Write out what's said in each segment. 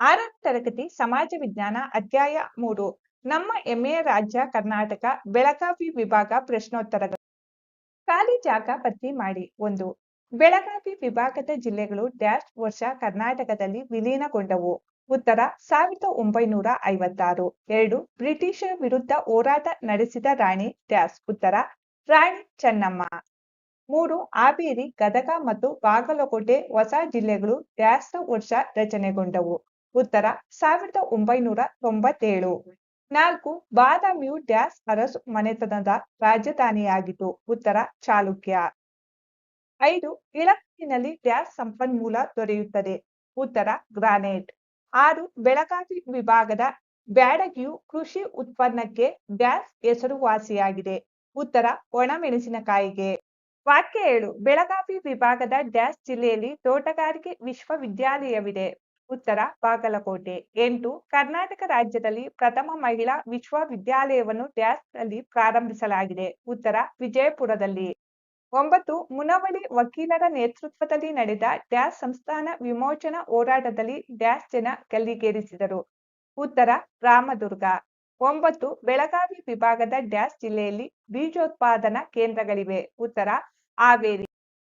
ಆರನೇ ತರಗತಿ ಸಮಾಜ ವಿಜ್ಞಾನ ಅಧ್ಯಾಯ ಮೂರು. ನಮ್ಮ ಎಮ್ಮೆಯ ರಾಜ್ಯ ಕರ್ನಾಟಕ ಬೆಳಗಾವಿ ವಿಭಾಗ ಪ್ರಶ್ನೋತ್ತರಗಳು. ಖಾಲಿ ಜಾಗ ಭರ್ತಿ ಮಾಡಿ ಒಂದು. ಬೆಳಗಾವಿ ವಿಭಾಗದ ಜಿಲ್ಲೆಗಳು ಡ್ಯಾಶ್ ವರ್ಷ ಕರ್ನಾಟಕದಲ್ಲಿ ವಿಲೀನಗೊಂಡವು. ಉತ್ತರ ಸಾವಿರದ ಒಂಬೈನೂರ ಐವತ್ತಾರು. ಎರಡು. ಬ್ರಿಟಿಷರ ವಿರುದ್ಧ ಹೋರಾಟ ನಡೆಸಿದ ರಾಣಿ ಡ್ಯಾಶ್. ಉತ್ತರ. ರಾಣಿ ಚೆನ್ನಮ್ಮ. ಮೂರು. ಆಬೇರಿ ಗದಗ ಮತ್ತು ಬಾಗಲಕೋಟೆ ಹೊಸ ಜಿಲ್ಲೆಗಳು ಡ್ಯಾಸ್ ವರ್ಷ ರಚನೆಗೊಂಡವು. ಉತ್ತರ ಸಾವಿರದ ಒಂಬೈನೂರ ತೊಂಬತ್ತೇಳು. ನಾಲ್ಕು ಬಾದಾಮಿಯು ಡ್ಯಾಸ್ ಅರಸು ಮನೆತನದ ರಾಜಧಾನಿಯಾಗಿತ್ತು ಉತ್ತರ ಚಾಲುಕ್ಯ. ಐದು ಇಳಕಿನಲ್ಲಿ ಡ್ಯಾಸ್ ಸಂಪನ್ಮೂಲ ದೊರೆಯುತ್ತದೆ, ಉತ್ತರ ಗ್ರಾನೈಟ್. ಆರು, ಬೆಳಗಾವಿ ವಿಭಾಗದ ಬ್ಯಾಡಗಿಯು ಕೃಷಿ ಉತ್ಪನ್ನಕ್ಕೆ ಡ್ಯಾಸ್ ಹೆಸರುವಾಸಿಯಾಗಿದೆ, ಉತ್ತರ ಒಣಮೆಣಸಿನಕಾಯಿಗೆ. ವಾಕ್ಯ ಏಳು, ಬೆಳಗಾವಿ ವಿಭಾಗದ ಡ್ಯಾಸ್ ಜಿಲ್ಲೆಯಲ್ಲಿ ತೋಟಗಾರಿಕೆ ವಿಶ್ವವಿದ್ಯಾಲಯವಿದೆ. ಉತ್ತರ, ಬಾಗಲಕೋಟೆ. ಎಂಟು, ಕರ್ನಾಟಕ ರಾಜ್ಯದಲ್ಲಿ ಪ್ರಥಮ ಮಹಿಳಾ ವಿಶ್ವವಿದ್ಯಾಲಯವನ್ನು ಡ್ಯಾಶ್ನಲ್ಲಿ ಪ್ರಾರಂಭಿಸಲಾಗಿದೆ. ಉತ್ತರ, ವಿಜಯಪುರದಲ್ಲಿ. ಒಂಬತ್ತು ಮುನವಳಿ ವಕೀಲರ ನೇತೃತ್ವದಲ್ಲಿ ನಡೆದ ಡ್ಯಾಶ್ ಸಂಸ್ಥಾನ ವಿಮೋಚನಾ ಹೋರಾಟದಲ್ಲಿ ಡ್ಯಾಶ್ ಜನ ಗಲ್ಲಿಗೇರಿಸಿದರು. ಉತ್ತರ, ರಾಮದುರ್ಗ. ಒಂಬತ್ತು, ಬೆಳಗಾವಿ ವಿಭಾಗದ ಡ್ಯಾಶ್ ಜಿಲ್ಲೆಯಲ್ಲಿ ಬೀಜೋತ್ಪಾದನಾ ಕೇಂದ್ರಗಳಿವೆ. ಉತ್ತರ, ಹಾವೇರಿ.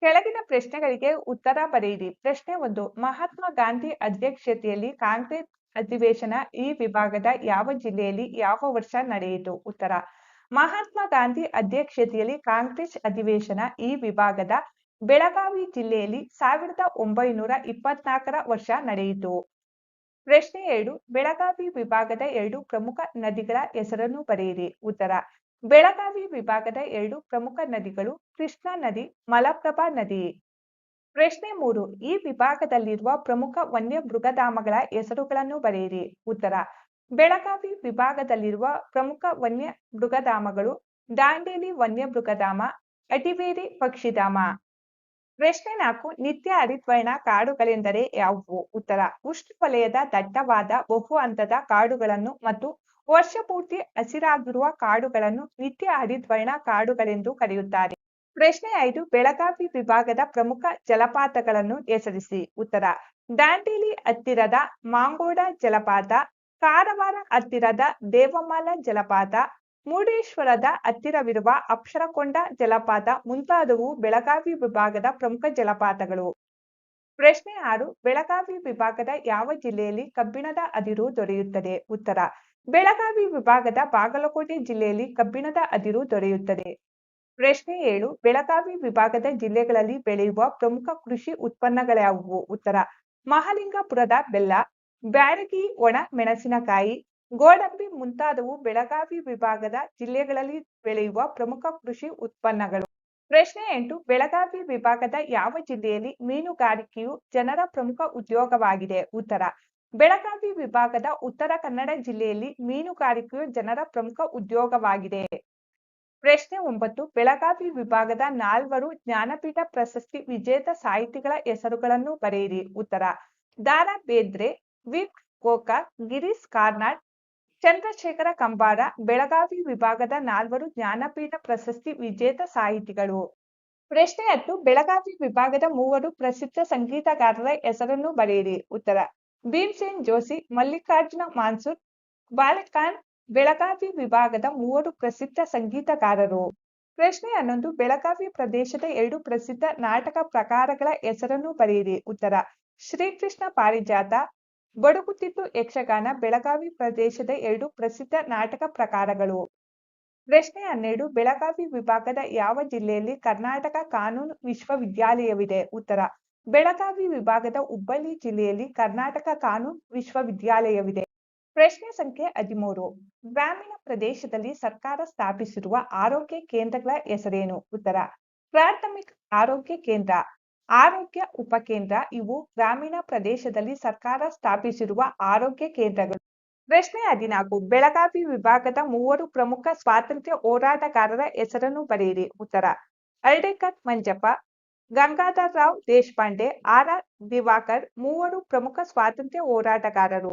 ಕೆಳಗಿನ ಪ್ರಶ್ನೆಗಳಿಗೆ ಉತ್ತರ ಬರೆಯಿರಿ ಪ್ರಶ್ನೆ ಒಂದು, ಮಹಾತ್ಮ ಗಾಂಧಿ ಅಧ್ಯಕ್ಷತೆಯಲ್ಲಿ ಕಾಂಗ್ರೆಸ್ ಅಧಿವೇಶನ ಈ ವಿಭಾಗದ ಯಾವ ಜಿಲ್ಲೆಯಲ್ಲಿ ಯಾವ ವರ್ಷ ನಡೆಯಿತು? ಉತ್ತರ, ಮಹಾತ್ಮ ಗಾಂಧಿ ಅಧ್ಯಕ್ಷತೆಯಲ್ಲಿ ಕಾಂಗ್ರೆಸ್ ಅಧಿವೇಶನ ಈ ವಿಭಾಗದ ಬೆಳಗಾವಿ ಜಿಲ್ಲೆಯಲ್ಲಿ ಸಾವಿರದ ಒಂಬೈನೂರ ಇಪ್ಪತ್ನಾಲ್ಕರ ವರ್ಷ ನಡೆಯಿತು. ಪ್ರಶ್ನೆ ಎರಡು, ಬೆಳಗಾವಿ ವಿಭಾಗದ ಎರಡು ಪ್ರಮುಖ ನದಿಗಳ ಹೆಸರನ್ನು ಬರೆಯಿರಿ. ಉತ್ತರ ಬೆಳಗಾವಿ ವಿಭಾಗದ ಎರಡು ಪ್ರಮುಖ ನದಿಗಳು ಕೃಷ್ಣಾ ನದಿ, ಮಲಪ್ರಭಾ ನದಿ. ಪ್ರಶ್ನೆ ಮೂರು, ಈ ವಿಭಾಗದಲ್ಲಿರುವ ಪ್ರಮುಖ ವನ್ಯ ಮೃಗಧಾಮಗಳ ಹೆಸರುಗಳನ್ನು ಬರೆಯಿರಿ. ಉತ್ತರ, ಬೆಳಗಾವಿ ವಿಭಾಗದಲ್ಲಿರುವ ಪ್ರಮುಖ ವನ್ಯ ಮೃಗಧಾಮಗಳು ದಾಂಡೇಲಿ ವನ್ಯ ಮೃಗಧಾಮ ಅಟಿವೇರಿ ಪಕ್ಷಿಧಾಮ. ಪ್ರಶ್ನೆ ನಾಲ್ಕು, ನಿತ್ಯ ಹರಿದ್ವರ್ಣ ಕಾಡುಗಳೆಂದರೆ ಯಾವುವು? ಉತ್ತರ, ಉಷ್ಣವಲಯದ ದಟ್ಟವಾದ ಬಹು ಹಂತದ ಕಾಡುಗಳನ್ನು ಮತ್ತು ವರ್ಷ ಪೂರ್ತಿ ಹಸಿರಾಗಿರುವ ಕಾಡುಗಳನ್ನು ನಿತ್ಯ ಹರಿದ್ವರ್ಣ ಕಾಡುಗಳೆಂದು ಕರೆಯುತ್ತಾರೆ. ಪ್ರಶ್ನೆ ಐದು, ಬೆಳಗಾವಿ ವಿಭಾಗದ ಪ್ರಮುಖ ಜಲಪಾತಗಳನ್ನು ಹೆಸರಿಸಿ. ಉತ್ತರ, ದಾಂಡೇಲಿ ಹತ್ತಿರದ ಮಾಂಗೋಡ ಜಲಪಾತ, ಕಾರವಾರ ಹತ್ತಿರದ ದೇವಮಾಲ ಜಲಪಾತ, ಮುರುಡೇಶ್ವರದ ಹತ್ತಿರವಿರುವ ಅಕ್ಷರಕೊಂಡ ಜಲಪಾತ ಮುಂತಾದವು ಬೆಳಗಾವಿ ವಿಭಾಗದ ಪ್ರಮುಖ ಜಲಪಾತಗಳು. ಪ್ರಶ್ನೆ ಆರು, ಬೆಳಗಾವಿ ವಿಭಾಗದ ಯಾವ ಜಿಲ್ಲೆಯಲ್ಲಿ ಕಬ್ಬಿಣದ ಅದಿರು ದೊರೆಯುತ್ತದೆ? ಉತ್ತರ ಬೆಳಗಾವಿ ವಿಭಾಗದ ಬಾಗಲಕೋಟೆ ಜಿಲ್ಲೆಯಲ್ಲಿ ಕಬ್ಬಿಣದ ಅದಿರು ದೊರೆಯುತ್ತದೆ. ಪ್ರಶ್ನೆ ಏಳು, ಬೆಳಗಾವಿ ವಿಭಾಗದ ಜಿಲ್ಲೆಗಳಲ್ಲಿ ಬೆಳೆಯುವ ಪ್ರಮುಖ ಕೃಷಿ ಉತ್ಪನ್ನಗಳ್ಯಾವುವು? ಉತ್ತರ, ಮಹಾಲಿಂಗಪುರದ ಬೆಲ್ಲ ಬ್ಯಾಡಗಿ ಒಣ, ಮೆಣಸಿನಕಾಯಿ, ಗೋಡಂಬಿ ಮುಂತಾದವು ಬೆಳಗಾವಿ ವಿಭಾಗದ ಜಿಲ್ಲೆಗಳಲ್ಲಿ ಬೆಳೆಯುವ ಪ್ರಮುಖ ಕೃಷಿ ಉತ್ಪನ್ನಗಳು. ಪ್ರಶ್ನೆ ಎಂಟು, ಬೆಳಗಾವಿ ವಿಭಾಗದ ಯಾವ ಜಿಲ್ಲೆಯಲ್ಲಿ ಮೀನುಗಾರಿಕೆಯು ಜನರ ಪ್ರಮುಖ ಉದ್ಯೋಗವಾಗಿದೆ? ಉತ್ತರ ಬೆಳಗಾವಿ ವಿಭಾಗದ ಉತ್ತರ ಕನ್ನಡ ಜಿಲ್ಲೆಯಲ್ಲಿ ಮೀನುಗಾರಿಕೆಯು ಜನರ ಪ್ರಮುಖ ಉದ್ಯೋಗವಾಗಿದೆ. ಪ್ರಶ್ನೆ ಒಂಬತ್ತು, ಬೆಳಗಾವಿ ವಿಭಾಗದ ನಾಲ್ವರು ಜ್ಞಾನಪೀಠ ಪ್ರಶಸ್ತಿ ವಿಜೇತ ಸಾಹಿತಿಗಳ ಹೆಸರುಗಳನ್ನು ಬರೆಯಿರಿ. ಉತ್ತರ, ದಾರಾ ಬೇದ್ರೆ, ವಿಪ್ ಕೋಕ ಗಿರೀಶ್ ಕಾರ್ನಾಡ್, ಚಂದ್ರಶೇಖರ ಕಂಬಾರ, ಬೆಳಗಾವಿ ವಿಭಾಗದ ನಾಲ್ವರು ಜ್ಞಾನಪೀಠ ಪ್ರಶಸ್ತಿ ವಿಜೇತ ಸಾಹಿತಿಗಳು. ಪ್ರಶ್ನೆ ಹತ್ತು, ಬೆಳಗಾವಿ ವಿಭಾಗದ ಮೂವರು ಪ್ರಸಿದ್ಧ ಸಂಗೀತಗಾರರ ಹೆಸರನ್ನು ಬರೆಯಿರಿ. ಉತ್ತರ ಭೀಮ್ಸೇನ್ ಜೋಶಿ, ಮಲ್ಲಿಕಾರ್ಜುನ ಮಾನ್ಸೂರ್ ಬಾಲಖಾನ್ ಬೆಳಗಾವಿ ವಿಭಾಗದ ಮೂವರು ಪ್ರಸಿದ್ಧ ಸಂಗೀತಗಾರರು. ಪ್ರಶ್ನೆ ಹನ್ನೊಂದು, ಬೆಳಗಾವಿ ಪ್ರದೇಶದ ಎರಡು ಪ್ರಸಿದ್ಧ ನಾಟಕ ಪ್ರಕಾರಗಳ ಹೆಸರನ್ನು ಬರೆಯಿರಿ. ಉತ್ತರ, ಶ್ರೀಕೃಷ್ಣ ಪಾರಿಜಾತ, ಬಡುಗುತಿಟ್ಟು ಯಕ್ಷಗಾನ ಬೆಳಗಾವಿ ಪ್ರದೇಶದ ಎರಡು ಪ್ರಸಿದ್ಧ ನಾಟಕ ಪ್ರಕಾರಗಳು. ಪ್ರಶ್ನೆ ಹನ್ನೆರಡು, ಬೆಳಗಾವಿ ವಿಭಾಗದ ಯಾವ ಜಿಲ್ಲೆಯಲ್ಲಿ ಕರ್ನಾಟಕ ಕಾನೂನು ವಿಶ್ವವಿದ್ಯಾಲಯವಿದೆ? ಉತ್ತರ ಬೆಳಗಾವಿ ವಿಭಾಗದ ಹುಬ್ಬಳ್ಳಿ ಜಿಲ್ಲೆಯಲ್ಲಿ ಕರ್ನಾಟಕ ಕಾನೂನು ವಿಶ್ವವಿದ್ಯಾಲಯವಿದೆ. ಪ್ರಶ್ನೆ ಸಂಖ್ಯೆ ಹದಿಮೂರು. ಗ್ರಾಮೀಣ ಪ್ರದೇಶದಲ್ಲಿ ಸರ್ಕಾರ ಸ್ಥಾಪಿಸಿರುವ ಆರೋಗ್ಯ ಕೇಂದ್ರಗಳ ಹೆಸರೇನು? ಉತ್ತರ, ಪ್ರಾಥಮಿಕ ಆರೋಗ್ಯ ಕೇಂದ್ರ, ಆರೋಗ್ಯ ಉಪಕೇಂದ್ರ ಇವು ಗ್ರಾಮೀಣ ಪ್ರದೇಶದಲ್ಲಿ ಸರ್ಕಾರ ಸ್ಥಾಪಿಸಿರುವ ಆರೋಗ್ಯ ಕೇಂದ್ರಗಳು. ಪ್ರಶ್ನೆ ಹದಿನಾಲ್ಕು. ಬೆಳಗಾವಿ ವಿಭಾಗದ ಮೂವರು ಪ್ರಮುಖ ಸ್ವಾತಂತ್ರ್ಯ ಹೋರಾಟಗಾರರ ಹೆಸರನ್ನು ಬರೆಯಿರಿ. ಉತ್ತರ ಹಳ್ಳಿಕರ್ ಮಂಜಪ್ಪ ಗಂಗಾಧರ್ ರಾವ್ ದೇಶಪಾಂಡೆ ಆರ್ ಆರ್ ದಿವಾಕರ್ ಮೂವರು ಪ್ರಮುಖ ಸ್ವಾತಂತ್ರ್ಯ ಹೋರಾಟಗಾರರು.